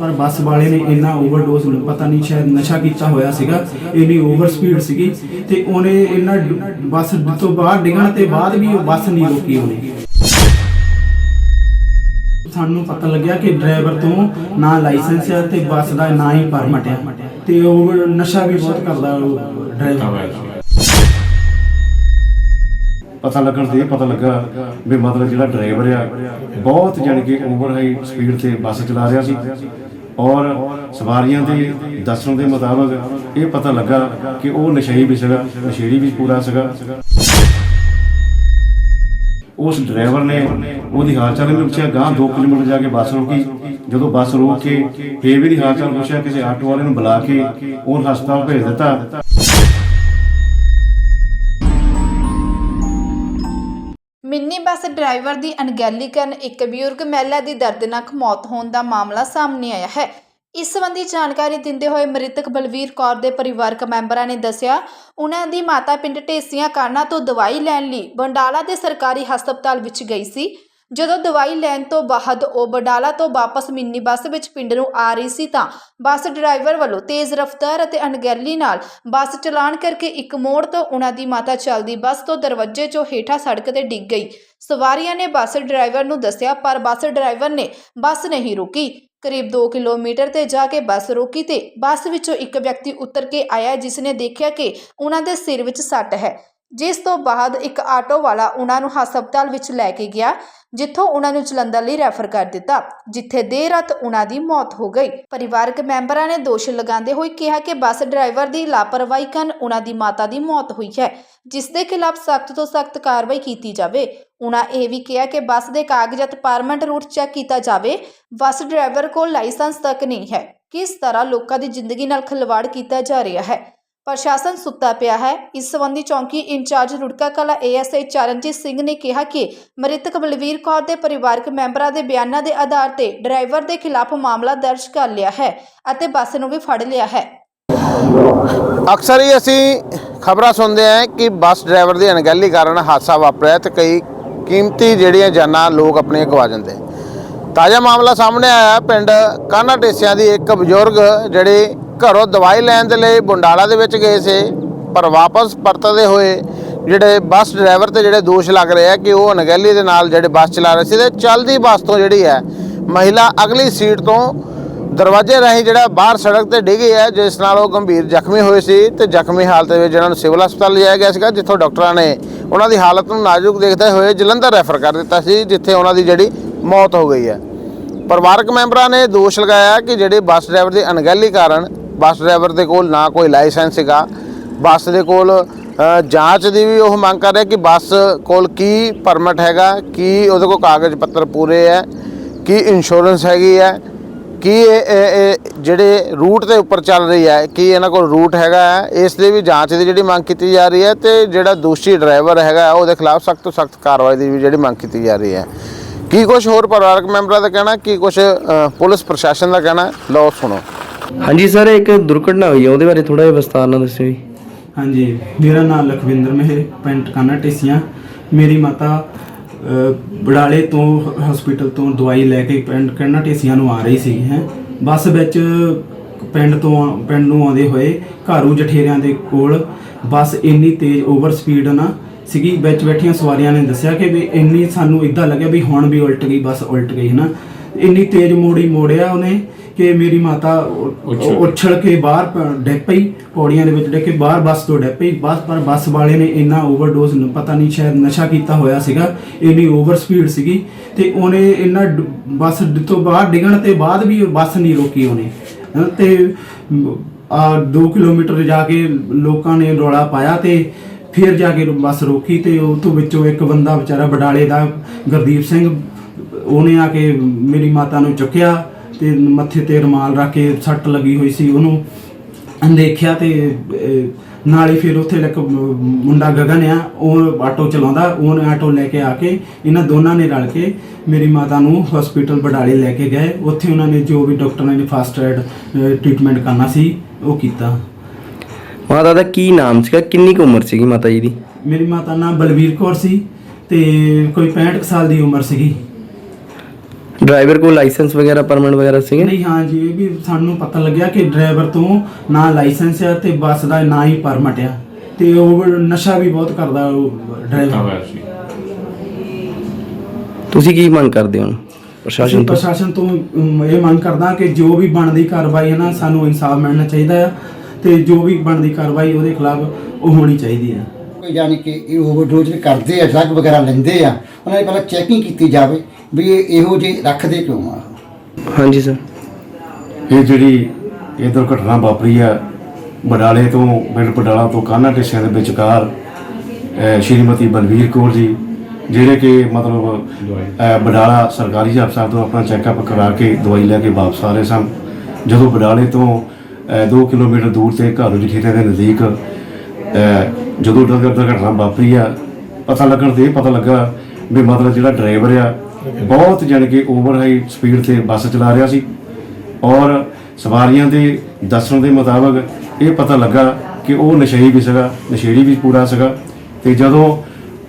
ਪਰ ਬੱਸ ਵਾਲੇ ਨੇ ਇੰਨਾ ਓਵਰਡੋਜ਼ ਪਤਾ ਨਹੀਂ ਸ਼ਾਇਦ ਨਸ਼ਾ ਕੀਤਾ ਹੋਇਆ ਸੀਗਾ ਇੰਨੀ ਓਵਰ ਸਪੀਡ ਸੀਗੀ ਤੇ ਉਹਨੇ ਇੰਨਾ ਬੱਸ ਤੋਂ ਬਾਹਰ ਡਿੱਗਣ ਤੇ ਬਾਅਦ ਵੀ ਉਹ ਬੱਸ ਨਹੀਂ ਰੋਕੀ ਉਹਨੇ। ਸਾਨੂੰ ਪਤਾ ਲੱਗਿਆ ਕਿ ਡਰਾਈਵਰ ਤੋਂ ਨਾ ਲਾਇਸੈਂਸ ਹੈ ਤੇ ਬੱਸ ਦਾ ਨਾ ਹੀ ਪਰਮਿਟ ਹੈ ਤੇ ਉਹ ਨਸ਼ਾ ਵੀ ਬਹੁਤ ਕਰਦਾ ਉਹ ਡਰਾਈਵਰ। ਪਤਾ ਲੱਗਣ ਤੇ ਇਹ ਪਤਾ ਲੱਗਾ ਵੀ ਮਤਲਬ ਜਿਹੜਾ ਡਰਾਈਵਰ ਆ, ਬਹੁਤ ਜਾਣੀ ਕਿ ਓਵਰ ਹਾਈ ਸਪੀਡ ਤੇ ਬੱਸ ਚਲਾ ਰਿਹਾ ਸੀ। ਔਰ ਸਵਾਰੀਆਂ ਦੇ ਦੱਸਣ ਦੇ ਮੁਤਾਬਕ ਇਹ ਪਤਾ ਲੱਗਾ ਕਿ ਉਹ ਨਸ਼ਈ ਵੀ ਸੀਗਾ, ਨਸ਼ੇੜੀ ਵੀ ਪੂਰਾ ਸੀਗਾ। ਉਸ ਡਰਾਈਵਰ ਨੇ ਉਹਦੀ ਹਾਲ ਚਾਲ ਵੀ ਪੁੱਛਿਆ ਗਾਂ 2 ਕਿਲੋਮੀਟਰ ਜਾ ਕੇ ਬੱਸ ਰੋਕੀ। ਜਦੋਂ ਬੱਸ ਰੋਕ ਕੇ ਫੇਰ ਵੀ ਦੀ ਹਾਲ ਚਾਲ ਪੁੱਛਿਆ, ਕਿਸੇ ਆਟੋ ਵਾਲੇ ਨੂੰ ਬੁਲਾ ਕੇ ਉਹ ਹਸਪਤਾਲ ਭੇਜ ਦਿੱਤਾ। ਮਿੰਨੀ ਬੱਸ ਡਰਾਈਵਰ ਦੀ ਅਣਗਹਿਲੀ ਕਾਰਨ ਇੱਕ ਬਜ਼ੁਰਗ ਮਹਿਲਾ ਦੀ ਦਰਦਨਾਕ ਮੌਤ ਹੋਣ ਦਾ ਮਾਮਲਾ ਸਾਹਮਣੇ ਆਇਆ ਹੈ। ਇਸ ਸੰਬੰਧੀ ਜਾਣਕਾਰੀ ਦਿੰਦੇ ਹੋਏ ਮ੍ਰਿਤਕ ਬਲਵੀਰ ਕੌਰ ਦੇ ਪਰਿਵਾਰਕ ਮੈਂਬਰਾਂ ਨੇ ਦੱਸਿਆ, ਉਹਨਾਂ ਦੀ ਮਾਤਾ ਪਿੰਡ ਢੇਸੀਆਂ ਕਾਨਾ ਤੋਂ ਦਵਾਈ ਲੈਣ ਲਈ ਬੰਡਾਲਾ ਦੇ ਸਰਕਾਰੀ ਹਸਪਤਾਲ ਵਿੱਚ ਗਈ ਸੀ। ਜਦੋਂ ਦਵਾਈ ਲੈਣ ਤੋਂ ਬਾਅਦ ਉਹ ਬਡਾਲਾ ਤੋਂ ਵਾਪਸ ਮਿੰਨੀ ਬੱਸ ਵਿੱਚ ਪਿੰਡ ਨੂੰ ਆ ਰਹੀ ਸੀ ਤਾਂ ਬੱਸ ਡਰਾਈਵਰ ਵੱਲੋਂ ਤੇਜ਼ ਰਫ਼ਤਾਰ ਅਤੇ ਅਣਗਹਿਲੀ ਨਾਲ ਬੱਸ ਚਲਾਣ ਕਰਕੇ ਇੱਕ ਮੋੜ ਤੋਂ ਉਹਨਾਂ ਦੀ ਮਾਤਾ ਚੱਲਦੀ ਬੱਸ ਤੋਂ ਦਰਵਾਜ਼ੇ 'ਚੋਂ ਹੇਠਾਂ ਸੜਕ ਤੇ ਡਿੱਗ ਗਈ। ਸਵਾਰੀਆਂ ਨੇ ਬੱਸ ਡਰਾਈਵਰ ਨੂੰ ਦੱਸਿਆ, ਪਰ ਬੱਸ ਡਰਾਈਵਰ ਨੇ ਬੱਸ ਨਹੀਂ ਰੁਕੀ। ਕਰੀਬ 2 ਕਿਲੋਮੀਟਰ ਤੇ ਜਾ ਕੇ ਬੱਸ ਰੋਕੀ ਤੇ ਬੱਸ ਵਿੱਚੋਂ ਇੱਕ ਵਿਅਕਤੀ ਉਤਰ ਕੇ ਆਇਆ, ਜਿਸ ਨੇ ਦੇਖਿਆ ਕਿ ਉਹਨਾਂ ਦੇ ਸਿਰ ਵਿੱਚ ਸੱਟ ਹੈ। ਜਿਸ ਤੋਂ ਬਾਅਦ ਇੱਕ ਆਟੋ ਵਾਲਾ ਉਹਨਾਂ ਨੂੰ ਹਸਪਤਾਲ ਵਿੱਚ ਲੈ ਕੇ ਗਿਆ, ਜਿੱਥੋਂ ਉਹਨਾਂ ਨੂੰ ਜਲੰਧਰ ਲਈ ਰੈਫਰ ਕਰ ਦਿੱਤਾ, ਜਿੱਥੇ ਦੇਰ ਰਾਤ ਉਹਨਾਂ ਦੀ ਮੌਤ ਹੋ ਗਈ। ਪਰਿਵਾਰਕ ਮੈਂਬਰਾਂ ਨੇ ਦੋਸ਼ ਲਗਾਉਂਦੇ ਹੋਏ ਕਿਹਾ ਕਿ ਬੱਸ ਡਰਾਈਵਰ ਦੀ ਲਾਪਰਵਾਹੀ ਕਾਰਨ ਉਹਨਾਂ ਦੀ ਮਾਤਾ ਦੀ ਮੌਤ ਹੋਈ ਹੈ, ਜਿਸ ਦੇ ਖਿਲਾਫ ਸਖਤ ਤੋਂ ਸਖਤ ਕਾਰਵਾਈ ਕੀਤੀ ਜਾਵੇ। ਉਹਨਾਂ ਇਹ ਵੀ ਕਿਹਾ ਕਿ ਬੱਸ ਦੇ ਕਾਗਜ਼ਾਤ ਪਾਰਮੈਂਟ ਰੂਟ ਚੈੱਕ ਕੀਤਾ ਜਾਵੇ, ਬੱਸ ਡਰਾਈਵਰ ਕੋਲ ਲਾਇਸੈਂਸ ਤੱਕ ਨਹੀਂ ਹੈ। ਕਿਸ ਤਰ੍ਹਾਂ ਲੋਕਾਂ ਦੀ ਜ਼ਿੰਦਗੀ ਨਾਲ ਖਿਲਵਾੜ ਕੀਤਾ ਜਾ ਰਿਹਾ ਹੈ? ਪ੍ਰਸ਼ਾਸਨ ਸੁੱਤਾ ਪਿਆ ਹੈ। ਇਸ ਸੰਬੰਧੀ ਚੌਂਕੀ ਇੰਚਾਰਜ ਰੁੜਕਾ ਕਲਾ ਏਐਸਆਈ ਚਰਨਜੀਤ ਸਿੰਘ ਨੇ ਕਿਹਾ ਕਿ ਮ੍ਰਿਤਕ ਬਲਵੀਰ ਕੌਰ ਦੇ ਪਰਿਵਾਰਕ ਮੈਂਬਰਾਂ ਦੇ ਬਿਆਨਾਂ ਦੇ ਆਧਾਰ ਤੇ ਡਰਾਈਵਰ ਦੇ ਖਿਲਾਫ ਮਾਮਲਾ ਦਰਜ ਕਰ ਲਿਆ ਹੈ ਅਤੇ ਬੱਸ ਨੂੰ ਵੀ ਫੜ ਲਿਆ ਹੈ। ਅਕਸਰ ਹੀ ਅਸੀਂ ਖਬਰਾਂ ਸੁਣਦੇ ਹਾਂ ਕਿ ਬੱਸ ਡਰਾਈਵਰ ਦੀ ਅਣਗਹਿਲੀ ਕਾਰਨ ਹਾਦਸਾ ਵਾਪਰਿਆ ਤੇ ਕਈ ਕੀਮਤੀ ਜਿਹੜੀਆਂ ਜਾਨਾਂ ਲੋਕ ਆਪਣੀਆਂ ਗਵਾ ਜਾਂਦੇ ਤਾਜ਼ਾ ਮਾਮਲਾ ਸਾਹਮਣੇ ਆਇਆ ਪਿੰਡ ਕਾਨਾ ਟੇਸਿਆਂ ਦੀ ਇੱਕ ਬਜ਼ੁਰਗ ਜਿਹੜੇ ਘਰੋਂ ਦਵਾਈ ਲੈਣ ਦੇ ਲਈ ਬੰਡਾਲਾ ਦੇ ਵਿੱਚ ਗਏ ਸੀ, ਪਰ ਵਾਪਸ ਪਰਤਦੇ ਹੋਏ ਜਿਹੜੇ ਬੱਸ ਡਰਾਈਵਰ ਤੇ ਜਿਹੜੇ ਦੋਸ਼ ਲੱਗ ਰਹੇ ਆ ਕਿ ਉਹ ਅਣਗਹਿਲੀ ਦੇ ਨਾਲ ਜਿਹੜੇ ਬੱਸ ਚਲਾ ਰਹੇ ਸੀ ਤੇ ਚੱਲਦੀ ਬੱਸ ਤੋਂ ਜਿਹੜੀ ਹੈ, ਮਹਿਲਾ ਅਗਲੀ ਸੀਟ ਤੋਂ ਦਰਵਾਜ਼ੇ ਰਾਹੀਂ ਜਿਹੜਾ ਬਾਹਰ ਸੜਕ ਤੇ ਡਿੱਗੀ ਹੈ, ਜਿਸ ਨਾਲ ਉਹ ਗੰਭੀਰ ਜ਼ਖਮੀ ਹੋਏ ਸੀ ਤੇ ਜ਼ਖਮੀ ਹਾਲਤ ਵਿੱਚ ਜਿਹਨਾਂ ਨੂੰ ਸਿਵਲ ਹਸਪਤਾਲ ਲਿਜਾਇਆ ਗਿਆ ਸੀਗਾ, ਜਿੱਥੋਂ ਡਾਕਟਰਾਂ ਨੇ ਉਹਨਾਂ ਦੀ ਹਾਲਤ ਨੂੰ ਨਾਜ਼ੁਕ ਦੇਖਦੇ ਹੋਏ ਜਲੰਧਰ ਰੈਫਰ ਕਰ ਦਿੱਤਾ ਸੀ, ਜਿੱਥੇ ਉਹਨਾਂ ਦੀ ਜਿਹੜੀ ਮੌਤ ਹੋ ਗਈ ਹੈ। ਪਰਿਵਾਰਕ ਮੈਂਬਰਾਂ ਨੇ ਦੋਸ਼ ਲਗਾਇਆ ਕਿ ਜਿਹੜੇ ਬੱਸ ਡਰਾਈਵਰ ਦੀ ਅਣਗਹਿਲੀ ਕਾਰਨ ਬੱਸ ਡਰਾਈਵਰ ਦੇ ਕੋਲ ਨਾ ਕੋਈ ਲਾਇਸੈਂਸ ਹੈਗਾ ਬੱਸ ਦੇ ਕੋਲ ਜਾਂਚ ਦੀ ਵੀ ਉਹ ਮੰਗ ਕਰ ਰਿਹਾ ਕਿ ਬੱਸ ਕੋਲ ਕੀ ਪਰਮਿਟ ਹੈਗਾ, ਕੀ ਉਹਦੇ ਕੋਲ ਕਾਗਜ਼ ਪੱਤਰ ਪੂਰੇ ਹੈ, ਕੀ ਇੰਸ਼ੋਰੈਂਸ ਹੈਗੀ ਹੈ, ਕੀ ਇਹ, ਇਹ- ਜਿਹੜੇ ਰੂਟ ਦੇ ਉੱਪਰ ਚੱਲ ਰਹੀ ਹੈ, ਕੀ ਇਹਨਾਂ ਕੋਲ ਰੂਟ ਹੈਗਾ ਹੈ, ਇਸ ਦੀ ਵੀ ਜਾਂਚ ਦੀ ਜਿਹੜੀ ਮੰਗ ਕੀਤੀ ਜਾ ਰਹੀ ਹੈ ਤੇ ਜਿਹੜਾ ਦੋਸ਼ੀ ਡਰਾਈਵਰ ਹੈਗਾ ਉਹਦੇ ਖਿਲਾਫ ਸਖਤ ਤੋਂ ਸਖਤ ਕਾਰਵਾਈ ਦੀ ਵੀ ਜਿਹੜੀ ਮੰਗ ਕੀਤੀ ਜਾ ਰਹੀ ਹੈ। ਕੀ ਕੁਝ ਹੋਰ ਪਰਿਵਾਰਕ ਮੈਂਬਰਾਂ ਦਾ ਕਹਿਣਾ, ਕੀ ਕੁਝ ਪੁਲਿਸ ਪ੍ਰਸ਼ਾਸਨ ਦਾ ਕਹਿਣਾ, ਲਓ ਸੁਣੋ। ਹਾਂਜੀ ਸਰ ਇੱਕ ਦੁਰਘਟਨਾ ਹੋਈ ਹੈ ਉਹਦੇ ਬਾਰੇ ਥੋੜਾ ਜਿਹਾ ਵਿਸਤਾਰ ਨਾਲ ਦੱਸਿਓ ਜੀ। ਹਾਂਜੀ ਮੇਰਾ ਨਾਮ ਲਖਵਿੰਦਰ ਮਹਿਰ ਪਿੰਡ ਟਕਾਨਾ ਟੇਸੀਆਂ ਮੇਰੀ ਮਾਤਾ ਅ, ਬੜਾਲੇ ਤੋਂ ਹਸਪੀਟਲ ਤੋਂ ਦਵਾਈ ਲੈ ਕੇ ਪਿੰਡ ਕਾਨਾ ਟੇਸੀਆਂ ਨੂੰ ਆ ਰਹੀ ਸੀ ਹੈ। ਬੱਸ ਵਿੱਚ ਪਿੰਡ ਤੋਂ ਆ ਪਿੰਡ ਨੂੰ ਆਉਂਦੇ ਹੋਏ ਘਾਰੂ ਜਠੇਰਿਆਂ ਦੇ ਕੋਲ ਬੱਸ ਇੰਨੀ ਤੇਜ਼ ਓਵਰ ਸਪੀਡ ਨਾ ਸੀਗੀ ਵਿੱਚ ਬੈਠੀਆਂ ਸਵਾਰੀਆਂ ਨੇ ਦੱਸਿਆ ਕਿ ਵੀ ਇੰਨੀ ਸਾਨੂੰ ਇਦਾਂ ਲੱਗਿਆ ਵੀ ਹੁਣ ਵੀ ਉਲਟ ਗਈ ਬੱਸ ਉਲਟ ਗਈ ਹੈ ਨਾ। ਇੰਨੀ ਤੇਜ਼ ਮੋੜੀ ਮੋੜਿਆ ਉਹਨੇ ਕਿ ਮੇਰੀ ਮਾਤਾ ਉਛਲ ਕੇ ਬਾਹਰ ਡਿੱਗ ਪਈ ਪੌੜੀਆਂ ਦੇ ਵਿੱਚ ਡਿੱਗ ਕੇ ਬਾਹਰ ਬੱਸ ਤੋਂ ਡਿੱਗ ਪਈ। ਬੱਸ ਪਰ ਬੱਸ ਵਾਲੇ ਨੇ ਇੰਨਾ ਓਵਰਡੋਜ਼ ਪਤਾ ਨਹੀਂ ਸ਼ਾਇਦ ਨਸ਼ਾ ਕੀਤਾ ਹੋਇਆ ਸੀਗਾ ਇੰਨੀ ਓਵਰ ਸਪੀਡ ਸੀਗੀ ਤੇ ਉਹਨੇ ਇੰਨਾ ਬੱਸ ਤੋਂ ਬਾਹਰ ਡਿੱਗਣ ਤੇ ਬਾਅਦ ਵੀ ਬੱਸ ਨਹੀਂ ਰੋਕੀ ਉਹਨੇ। ਤੇ ਆ 2 ਕਿਲੋਮੀਟਰ ਜਾ ਕੇ ਲੋਕਾਂ ਨੇ ਰੌਲਾ ਪਾਇਆ ਤੇ ਫਿਰ ਜਾ ਕੇ ਬੱਸ ਰੋਕੀ ਤੇ ਉਹ ਤੋਂ ਵਿੱਚੋਂ ਇੱਕ ਬੰਦਾ ਵਿਚਾਰਾ ਬਡਾਲੇ ਦਾ ਗੁਰਦੀਪ ਸਿੰਘ ਉਹਨੇ ਆ ਕੇ ਮੇਰੀ ਮਾਤਾ ਨੂੰ ਚੁੱਕਿਆ ਤੇ ਮੱਥੇ ਤੇ ਰੁਮਾਲ ਰੱਖ ਕੇ ਸੱਟ ਲੱਗੀ ਹੋਈ ਸੀ ਉਹਨੂੰ। ਦੇਖਿਆ ਤੇ ਨਾਲ ਹੀ ਫਿਰ ਉੱਥੇ ਇੱਕ ਮੁੰਡਾ ਗਗਨ ਆ ਉਹ ਆਟੋ ਚਲਾਉਂਦਾ ਉਹਨੇ ਆਟੋ ਲੈ ਕੇ ਆ ਕੇ ਇਹਨਾਂ ਦੋਨਾਂ ਨੇ ਰਲ ਕੇ ਮੇਰੀ ਮਾਤਾ ਨੂੰ ਹਸਪੀਟਲ ਬਡਾਲੇ ਲੈ ਕੇ ਗਏ। ਉੱਥੇ ਉਹਨਾਂ ਨੇ ਜੋ ਵੀ ਡਾਕਟਰਾਂ ਨੇ ਫਸਟ ਐਡ ਟ੍ਰੀਟਮੈਂਟ ਕਰਨਾ ਸੀ ਉਹ ਕੀਤਾ। ਮਾਤਾ ਦਾ ਕੀ ਨਾਮ ਸੀਗਾ? ਕਿੰਨੀ ਕੁ ਉਮਰ ਸੀਗੀ ਮਾਤਾ ਜੀ ਦੀ? ਮੇਰੀ ਮਾਤਾ ਨਾਮ ਬਲਵੀਰ ਕੌਰ ਸੀ ਤੇ ਕੋਈ 65 ਕੁ ਸਾਲ ਦੀ ਉਮਰ ਸੀਗੀ। ਡਰਾਈਵਰ ਕੋਲ ਲਾਇਸੈਂਸ ਵਗੈਰਾ ਪਰਮਿਟ ਵਗੈਰਾ ਸੀਗੇ? ਨਹੀਂ ਹਾਂ ਜੀ ਇਹ ਵੀ ਸਾਨੂੰ ਪਤਾ ਲੱਗਿਆ ਕਿ ਡਰਾਈਵਰ ਤੋਂ ਨਾ ਲਾਇਸੈਂਸ ਆ ਤੇ ਬੱਸ ਦਾ ਨਾ ਹੀ ਪਰਮਿਟ ਆ। ਤੇ ਉਹ ਨਸ਼ਾ ਵੀ ਬਹੁਤ ਕਰਦਾ ਉਹ ਡਰਾਈਵਰ। ਤੁਸੀਂ ਕੀ ਮੰਗ ਕਰਦੇ ਹੋ ਪ੍ਰਸ਼ਾਸਨ ਤੋਂ? ਪ੍ਰਸ਼ਾਸਨ ਤੋਂ ਅਮ, ਇਹ ਮੰਗ ਕਰਦਾ ਕਿ ਜੋ ਵੀ ਬਣਦੀ ਕਾਰਵਾਈ ਹੈ ਨਾ ਸਾਨੂੰ ਇਨਸਾਫ ਮਿਲਣਾ ਚਾਹੀਦਾ ਆ ਤੇ ਜੋ ਵੀ ਬਣਦੀ ਕਾਰਵਾਈ ਉਹਦੇ ਖਿਲਾਫ ਉਹ ਹੋਣੀ ਚਾਹੀਦੀ ਆ। ਕੋਈ ਯਾਨੀ ਕਿ ਇਹ ਓਵਰਡੋਜ਼ ਕਰਦੇ ਆ ਡਰੱਗ ਵਗੈਰਾ ਲੈਂਦੇ ਆ ਉਹਨਾਂ ਦੀ ਪਹਿਲਾਂ ਚੈਕਿੰਗ ਕੀਤੀ ਜਾਵੇ ਵੀ ਇਹ ਇਹੋ ਜਿਹੇ ਰੱਖਦੇ ਕਿਉਂ ਆ ਹਾਂਜੀ ਸਰ। ਇਹ ਜਿਹੜੀ ਇਹ ਦੁਰਘਟਨਾ ਵਾਪਰੀ ਆ ਬਡਾਲੇ ਤੋਂ ਪਿੰਡ ਬਡਾਲਾ ਤੋਂ ਕਾਨਾ ਟੇਸਿਆਂ ਦੇ ਵਿਚਕਾਰ ਸ਼੍ਰੀਮਤੀ ਬਲਵੀਰ ਕੌਰ ਜੀ ਜਿਹੜੇ ਕਿ ਮਤਲਬ ਬਡਾਲਾ ਸਰਕਾਰੀ ਹਸਪਤਾਲ ਤੋਂ ਆਪਣਾ ਚੈੱਕਅਪ ਕਰਾ ਕੇ ਦਵਾਈ ਲੈ ਕੇ ਵਾਪਸ ਆ ਰਹੇ ਸਨ। ਜਦੋਂ ਬਡਾਲੇ ਤੋਂ 2 ਕਿਲੋਮੀਟਰ ਦੂਰ ਤੇ ਘਰ ਜਖੇਤੇ ਦੇ ਨਜ਼ਦੀਕ ਜਦੋਂ ਦੁਰਘ- ਦੁਰਘਟਨਾ ਵਾਪਰੀ ਆ, ਪਤਾ ਲੱਗਣ ਤੇ ਇਹ ਪਤਾ ਲੱਗਾ ਵੀ ਮਤਲਬ ਜਿਹੜਾ ਡਰਾਈਵਰ ਆ, ਬਹੁਤ ਜਾਣੀ ਕਿ ਓਵਰ ਹਾਈ ਸਪੀਡ ਤੇ ਬੱਸ ਚਲਾ ਰਿਹਾ ਸੀ। ਔਰ ਸਵਾਰੀਆਂ ਦੇ ਦੱਸਣ ਦੇ ਮੁਤਾਬਕ ਇਹ ਪਤਾ ਲੱਗਾ ਕਿ ਉਹ ਨਸ਼ੇੜੀ ਵੀ ਸੀਗਾ, ਨਸ਼ੇੜੀ ਵੀ ਪੂਰਾ ਸੀਗਾ। ਤੇ ਜਦੋਂ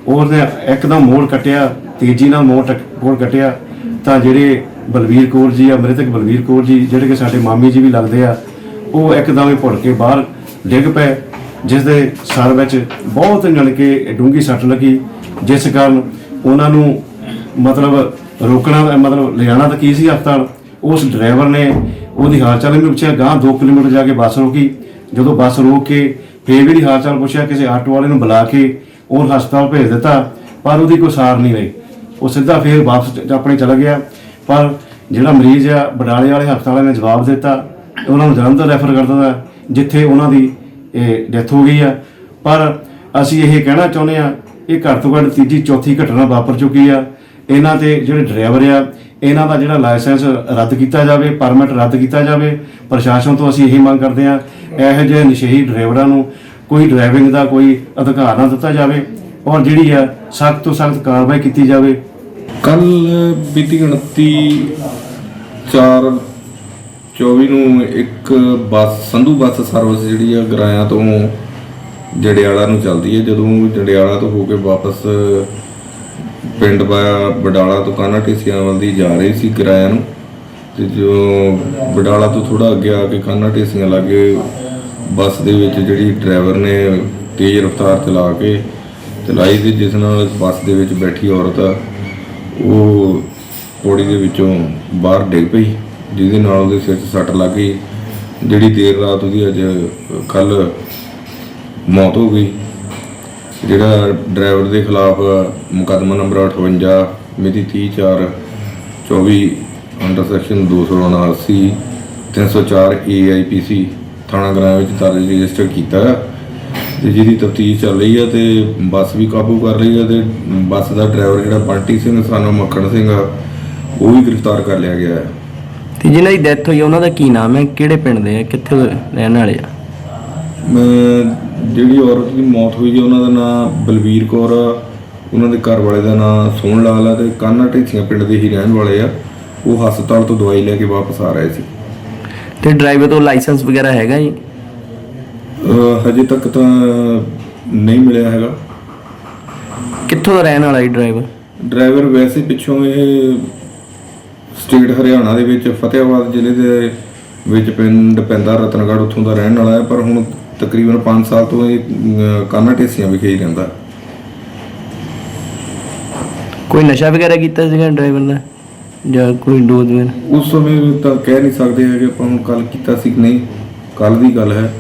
ਉਹਨੇ ਇੱਕਦਮ ਮੋੜ ਕੱਟਿਆ, ਤੇਜ਼ੀ ਨਾਲ ਮੋੜ ਟਕ- ਮੋੜ ਕੱਟਿਆ, ਤਾਂ ਜਿਹੜੇ ਬਲਵੀਰ ਕੌਰ ਜੀ ਆ ਮ੍ਰਿਤਕ ਬਲਵੀਰ ਕੌਰ ਜੀ, ਜਿਹੜੇ ਕਿ ਸਾਡੇ ਮਾਮੀ ਜੀ ਵੀ ਲੱਗਦੇ ਆ, ਉਹ ਇੱਕਦਮ ਹੀ ਭੁੱਲ ਕੇ ਬਾਹਰ ਡਿੱਗ ਪਏ। ਜਿਸ ਦੇ ਸਰ ਵਿੱਚ ਬਹੁਤ ਜਾਣੀ ਕਿ ਡੂੰਗੀ ਸੱਟ ਲੱਗੀ। ਜਿਸ ਕਾਰਨ ਉਹਨਾਂ ਨੂੰ ਮਤਲਬ ਰੋਕਣਾ, ਮਤਲਬ ਲਿਜਾਣਾ ਤਾਂ ਕੀ ਸੀ ਹਸਪਤਾਲ? ਉਸ ਡਰਾਈਵਰ ਨੇ ਉਹਦੀ ਹਾਲ ਚਾਲ ਵੀ ਪੁੱਛਿਆ ਗਾਂ 2 ਕਿਲੋਮੀਟਰ ਜਾ ਕੇ ਬੱਸ ਰੋਕੀ। ਜਦੋਂ ਬੱਸ ਰੋਕ ਕੇ ਫੇਰ ਵੀ ਨਹੀਂ ਹਾਲ ਚਾਲ ਪੁੱਛਿਆ, ਕਿਸੇ ਆਟੋ ਵਾਲੇ ਨੂੰ ਬੁਲਾ ਕੇ ਉਹ ਹਸਪਤਾਲ ਭੇਜ ਦਿੱਤਾ, ਪਰ ਉਹਦੀ ਕੋਈ ਸਾਰ ਨਹੀਂ ਰਹੀ। ਉਹ ਸਿੱਧਾ ਫੇਰ ਵਾਪਸ ਆਪਣੇ ਚਲਾ ਗਿਆ। ਪਰ ਜਿਹੜਾ ਮਰੀਜ਼ ਆ, ਬਡਾਲੇ ਵਾਲੇ ਹਸਪਤਾਲ ਨੇ ਜਵਾਬ ਦਿੱਤਾ, ਉਹਨਾਂ ਨੂੰ ਜਲੰਧਰ ਰੈਫਰ ਕਰ ਦਿੱਤਾ, ਜਿੱਥੇ ਉਹਨਾਂ ਦੀ ਇਹ ਡੈਥ ਹੋ ਗਈ ਆ। ਪਰ ਅਸੀਂ ਇਹ ਕਹਿਣਾ ਚਾਹੁੰਦੇ ਆ, ਇਹ ਘੱਟ ਤੋਂ ਘੱਟ ਤੀਜੀ, ਚੌਥੀ ਘਟਨਾ ਵਾਪਰ ਚੁੱਕੀ ਆ। ਇਹਨਾਂ ਤੇ ਜਿਹੜੇ ਡਰਾਈਵਰ ਆ, ਇਹਨਾਂ ਦਾ ਜਿਹੜਾ ਲਾਇਸੈਂਸ ਰੱਦ ਕੀਤਾ ਜਾਵੇ, ਪਰਮਿਟ ਰੱਦ ਕੀਤਾ ਜਾਵੇ, ਪ੍ਰਸ਼ਾਸਨ ਤੋਂ ਅਸੀਂ ਇਹੀ ਮੰਗ ਕਰਦੇ ਆ, ਇਹੋ ਜਿਹੇ ਨਸ਼ੇੜੀ ਡਰਾਈਵਰਾਂ ਨੂੰ ਕੋਈ ਡਰਾਈਵਿੰਗ ਦਾ ਕੋਈ ਅਧਿਕਾਰ ਨਾ ਦਿੱਤਾ ਜਾਵੇ ਔਰ ਜਿਹੜੀ ਆ ਸਖਤ ਤੋਂ ਸਖਤ ਕਾਰਵਾਈ ਕੀਤੀ ਜਾਵੇ। ਕੱਲ ਬੀਤੀ 29 4 24 ਨੂੰ ਇੱਕ ਬੱਸ, ਸੰਧੂ ਬੱਸ ਸਰਵਿਸ ਜਿਹੜੀ ਆ ਗਰਾਇਆ ਤੋਂ ਜੜਿਆਲਾ ਨੂੰ ਚੱਲਦੀ ਹੈ ਜਦੋਂ ਜੜਿਆਲਾ ਤੋਂ ਹੋ ਕੇ ਵਾਪਸ ਪਿੰਡ ਬਾ- ਬਡਾਲਾ ਤੋਂ ਕਾਨਾ ਢੇਸੀਆਂ ਵੱਲ ਦੀ ਜਾ ਰਹੀ ਸੀ ਕਿਰਾਇਆ ਨੂੰ। ਤੇ ਜੋ ਬਡਾਲਾ ਤੋਂ ਥੋੜਾ ਅੱਗੇ ਆ ਕੇ ਕਾਨਾ ਢੇਸੀਆਂ ਲਾਗੇ ਬੱਸ ਦੇ ਵਿੱਚ ਜਿਹੜੀ ਡਰਾਈਵਰ ਨੇ ਤੇਜ਼ ਰਫ਼ਤਾਰ ਚਲਾ ਕੇ ਚਲਾਈ ਤੇ ਜਿਸ ਨਾਲ ਬੱਸ ਦੇ ਵਿੱਚ ਬੈਠੀ ਔਰਤ ਆ, ਉਹ ਪੌੜੀ ਦੇ ਵਿੱਚੋਂ ਬਾਹਰ ਡਿੱਗ ਪਈ। ਜਿਹਦੇ ਨਾਲ ਉਹਦੇ ਸਿਰ 'ਚ ਸੱਟ ਲੱਗ ਗਈ। ਜਿਹੜੀ ਦੇਰ ਰਾਤ ਉਹਦੀ ਅੱਜ ਕੱਲ ਮੌਤ ਹੋ ਗਈ। ਜਿਹੜਾ ਡਰਾਈਵਰ ਦੇ ਖਿਲਾਫ ਮੁਕੱਦਮਾ ਨੰਬਰ 58 ਮਿਤੀ 30 24 ਅੰਡਰ ਸੈਕਸ਼ਨ 279 304 ਏਆਈਪੀਸੀ ਥਾਣਾ ਗ੍ਰਾਮ ਵਿੱਚ ਦਰਜ ਰਜਿਸਟਰ ਕੀਤਾ। ਹੈ ਤੇ ਜਿਹਦੀ ਤਫਤੀਸ਼ ਚੱਲ ਰਹੀ ਹੈ ਤੇ ਬੱਸ ਵੀ ਕਾਬੂ ਕਰ ਲਈ ਹੈ ਤੇ ਬੱਸ ਦਾ ਡਰਾਈਵਰ ਜਿਹੜਾ ਬੰਟੀ ਸਿੰਘ ਸਾਨੂੰ ਮੱਖਣ ਸਿੰਘ ਆ, ਉਹ ਵੀ ਗ੍ਰਿਫਤਾਰ ਕਰ ਲਿਆ ਗਿਆ। ਹੈ ਤੇ ਜਿਨ੍ਹਾਂ ਦੀ ਡੈਥ ਹੋਈ ਆ, ਉਹਨਾਂ ਦਾ ਕੀ ਨਾਮ ਹੈ? ਕਿਹੜੇ ਪਿੰਡ ਦੇ ਆ? ਕਿੱਥੇ ਦੇ ਰਹਿਣ ਵਾਲੇ ਆ? ਮੈਂ ਜਿਹੜੀ ਔਰਤ ਦੀ ਮੌਤ ਹੋਈ ਹੈ ਉਹਨਾਂ ਦਾ ਨਾਮ ਬਲਵੀਰ ਕੌਰ ਆ। ਉਹਨਾਂ ਦੇ ਘਰ ਵਾਲੇ ਦਾ ਨਾਮ ਸੋਹਣ ਲਾਲ ਆ ਤੇ ਕਾਨਾ ਢੇਸੀਆਂ ਪਿੰਡ ਦੇ ਹੀ ਰਹਿਣ ਵਾਲੇ ਆ। ਉਹ ਹਸਪਤਾਲ ਤੋਂ ਦਵਾਈ ਲੈ ਕੇ ਵਾਪਸ ਆ ਰਹੇ ਸੀ। ਤੇ ਡਰਾਈਵਰ ਤੋਂ ਲਾਇਸੈਂਸ ਵਗੈਰਾ ਹੈਗਾ ਜੀ? ਅਹ ਹਜੇ ਤੱਕ ਤਾਂ ਨਹੀਂ ਮਿਲਿਆ ਹੈਗਾ। ਕਿੱਥੋਂ ਦਾ ਰਹਿਣ ਵਾਲਾ ਜੀ ਡਰਾਈਵਰ ਡਰਾਈਵਰ ਵੈਸੇ ਪਿੱਛੋਂ ਇਹ ਸਟੇਟ ਹਰਿਆਣਾ ਦੇ ਵਿੱਚ ਫਤਿਆਬਾਦ ਜ਼ਿਲ੍ਹੇ ਦੇ ਵਿੱਚ ਪਿੰਡ ਪੈਂਦਾ ਰਤਨਗੜ੍ਹ ਉੱਥੋਂ ਦਾ ਰਹਿਣ ਵਾਲਾ ਹੈ ਪਰ ਹੁਣ ਤਕਰੀਬਨ 5 ਸਾਲ ਤੋਂ ਇਹ ਕਾਨਾ ਢੇਸੀਆਂ ਵਿਖੇ ਹੀ ਰਹਿੰਦਾ। ਕੋਈ ਨਸ਼ਾ ਵਗੈਰਾ ਕੀਤਾ ਸੀਗਾ ਡਰਾਈਵਰ ਦਾ ਜਾਂ ਕੋਈ ਡੋਜ਼ ਵਗੈਰਾ ਉਸ ਸਮੇਂ ਤਾਂ ਕਹਿ ਨਹੀਂ ਸਕਦੇ ਹੈਗੇ ਆਪਾਂ ਹੁਣ ਕੱਲ ਕੀਤਾ ਸੀ ਕਿ ਨਹੀਂ ਕੱਲ ਦੀ ਗੱਲ ਹੈ।